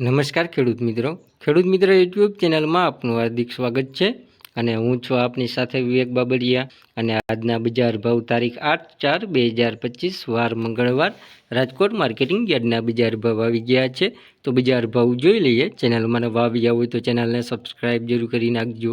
નમસ્કાર ખેડૂત મિત્રો. ખેડૂત મિત્રો યુટ્યુબ ચેનલમાં આપનું હાર્દિક સ્વાગત છે અને હું છું આપની સાથે વિવેક બાબરિયા અને આજના બજાર ભાવ તારીખ આઠ ચાર બે હજાર પચીસ, વાર મંગળવાર રાજકોટ માર્કેટિંગ યાર્ડના બજાર ભાવ આવી ગયા છે. તો બજાર ભાવ જોઈ લઈએ. ચેનલમાં નવા આવ્યા હોય તો ચેનલને સબસ્ક્રાઈબ જરૂર કરી નાખજો.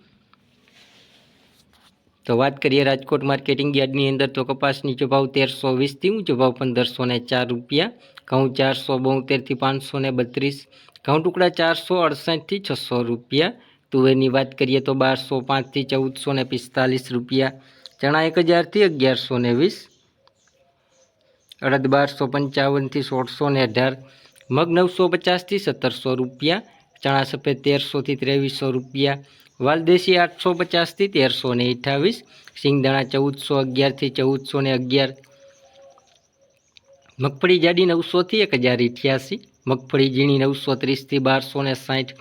તો વાત કરીએ રાજકોટ માર્કેટિંગ યાર્ડની અંદર તો કપાસ નીચો ભાવ તેરસો વીસથી ઊંચો ભાવ પંદરસો ને ચાર રૂપિયા, ઘઉં ચારસો બોતેરથી પાંચસો ને બત્રીસ, ઘઉં ટુકડા ચારસો અડસઠથી છસો રૂપિયા, તુવેરની વાત કરીએ તો બારસો પાંચથી ચૌદસો ને પિસ્તાલીસ રૂપિયા, ચણા એક હજારથી અગિયારસો ને વીસ, અડદ બારસો પંચાવનથી સોળસો ને અઢાર, મગ નવસો પચાસથી સત્તરસો રૂપિયા ચણા સફેદ તેરસોથી ત્રેવીસો રૂપિયા, વાલદેશી આઠસો પચાસથી તેરસો ને અઠાવીસ સિંગદાણા ચૌદસો અગિયારથી ચૌદસો ને અગિયાર, મગફળી જાડી નવસોથી એક હજાર અઠ્યાસી મગફળી ઝીણી નવસો ત્રીસથી બારસો ને સાઠ,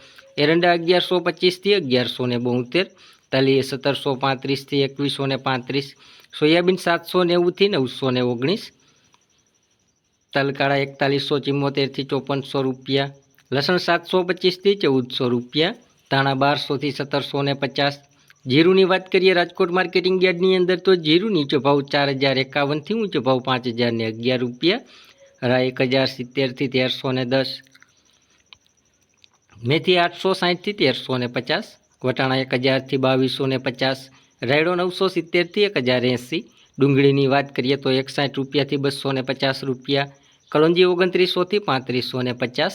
એરંડા અગિયારસો પચીસથી અગિયારસો ને બોતેર, તલીએ સત્તરસો પાંત્રીસથી એકવીસો ને પાંત્રીસ, સોયાબીન સાતસો નેવુંથી નવસો ને ઓગણીસ, તલકાળા એકતાલીસો ચુમ્મોતેરથી ચોપનસો રૂપિયા લસણ સાતસો પચીસથી ચૌદસો રૂપિયા, ધાણા બારસોથી સત્તરસો ને પચાસ. જીરુની વાત કરીએ રાજકોટ માર્કેટિંગ યાર્ડની અંદર તો જીરું નીચો ભાવ ચાર હજાર એકાવનથી ઊંચો ભાવ પાંચ હજાર ને અગિયાર રૂપિયા રા એક હજાર સિત્તેરથી તેરસો ને દસ. મેથી આઠસો સાહીઠથી તેરસો ને પચાસ, વટાણા એક હજારથી બાવીસો ને પચાસ, રાયડો નવસો સિત્તેરથી એક હજાર એંસી. ડુંગળીની વાત કરીએ તો એકસાઠ રૂપિયાથી બસો ને પચાસ રૂપિયા કલોંજી ઓગણત્રીસોથી પાંત્રીસો ને પચાસ